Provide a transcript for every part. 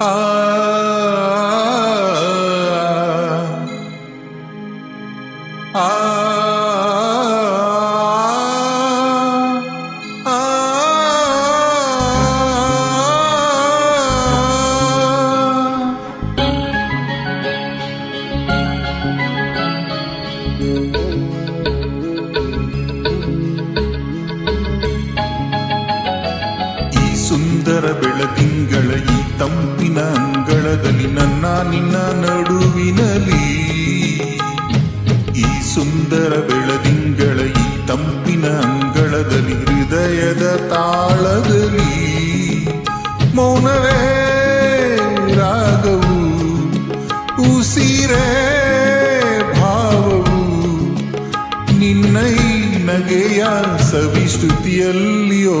Ah. ತಂಪಿನ ಅಂಗಳದಲ್ಲಿ ನನ್ನ ನಿನ್ನ ನಡುವಿನಲಿ ಈ ಸುಂದರ ಬೆಳದಿಂಗಳ ಈ ತಂಪಿನ ಅಂಗಳದಲ್ಲಿ ಹೃದಯದ ತಾಳದಲ್ಲಿ ಮೌನವೇ ರಾಗವು, ಉಸಿರೇ ಭಾವವು, ನಿನ್ನೈ ನಗೆಯ ಸವಿಸ್ತುತಿಯಲ್ಲಿಯೋ.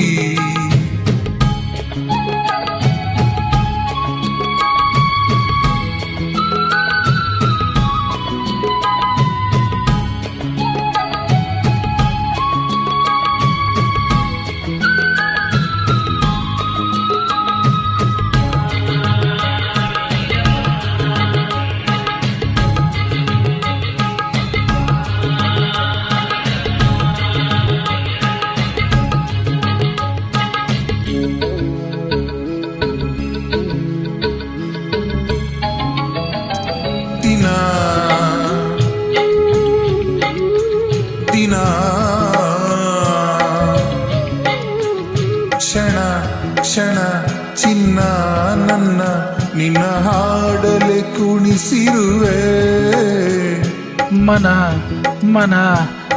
ನಿನ್ನ ಹಾಡಲೆ ಕುಣಿಸಿರುವೆ. ಮನ ಮನ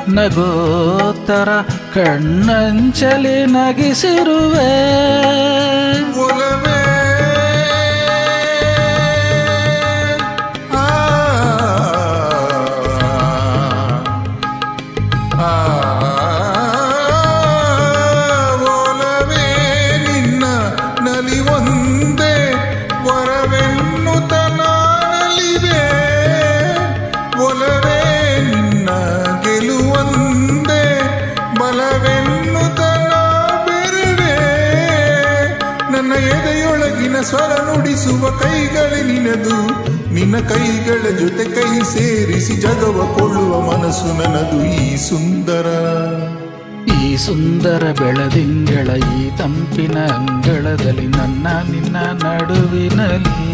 ನಗೋತ್ತರ ಕಣ್ಣಂಚಲಿ ನಗಿಸಿರುವೆ. ಎದೆಯೊಳಗಿನ ಸ್ವರ ನುಡಿಸುವ ಕೈಗಳೇ ನಿನದು ನಿನ್ನ ಕೈಗಳ ಜೊತೆ ಕೈ ಸೇರಿಸಿ ಜಗವ ಕೊಳ್ಳುವ ಮನಸ್ಸು ನನದು ಈ ಸುಂದರ. ಈ ಸುಂದರ ಬೆಳದಿಂಗಳ ಈ ತಂಪಿನ ಅಂಗಳದಲ್ಲಿ ನನ್ನ ನಿನ್ನ ನಡುವಿನಲ್ಲಿ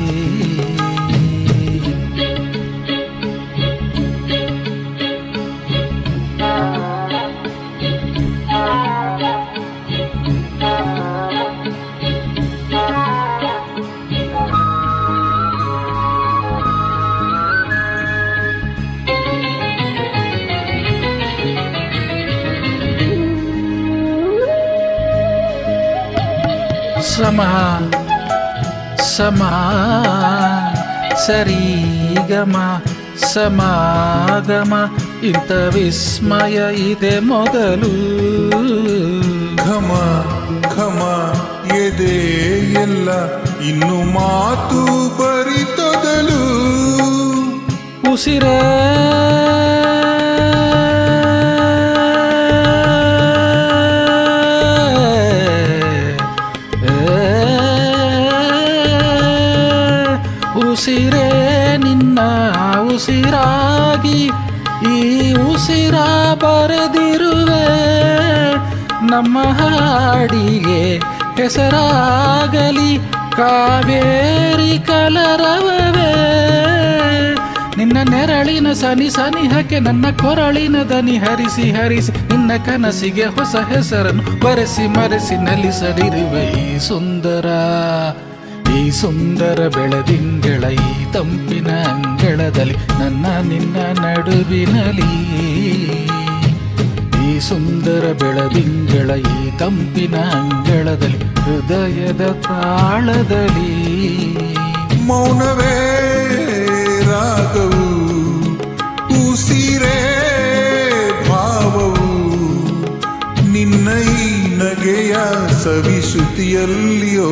ಸಮ ಸಮ ಸರಿಗಮ ಸಮಾಗಮ ಇಂಥ ವಿಸ್ಮಯ ಇದೆ ಮೊದಲು. ಘಮ ಘಮ ಎದೆ ಎಲ್ಲ ಇನ್ನು ಮಾತು ಬರಿತೊದಲು. ಉಸಿರೇ ನಿನ್ನ ಉಸಿರಾಗಿ, ಈ ಉಸಿರ ಬರೆದಿರುವೆ. ನಮ್ಮ ಹಾಡಿಗೆ ಹೆಸರಾಗಲಿ, ಕಾವೇರಿ ಕಲರವವೇ. ನಿನ್ನ ನೆರಳಿನ ಸನಿ ಸನಿಹಕ್ಕೆ, ನನ್ನ ಕೊರಳಿನ ದನಿ ಹರಿಸಿ ಹರಿಸಿ, ನಿನ್ನ ಕನಸಿಗೆ ಹೊಸ ಹೆಸರನ್ನು ಬರೆಸಿ ಮರೆಸಿ ನಲಿಸದಿರುವೆ ಈ ಸುಂದರ ಈ ಸುಂದರ ಬೆಳದಿಂಗಳ ನಡುವಿನಲಿ. ಈ ಸುಂದರ ಬೆಳದಿಂಗಳ ಈ ತಂಪಿನ ಅಂಗಳದಲ್ಲಿ, ಹೃದಯದ ತಾಳದಲ್ಲಿ. ಮೌನವೇ ರಾಗವು, ಉಸಿರೇ ಭಾವವು, ನಿನ್ನ ಈ ನಗೆಯ ಸವಿಶ್ರುತಿಯಲ್ಲಿಯೋ.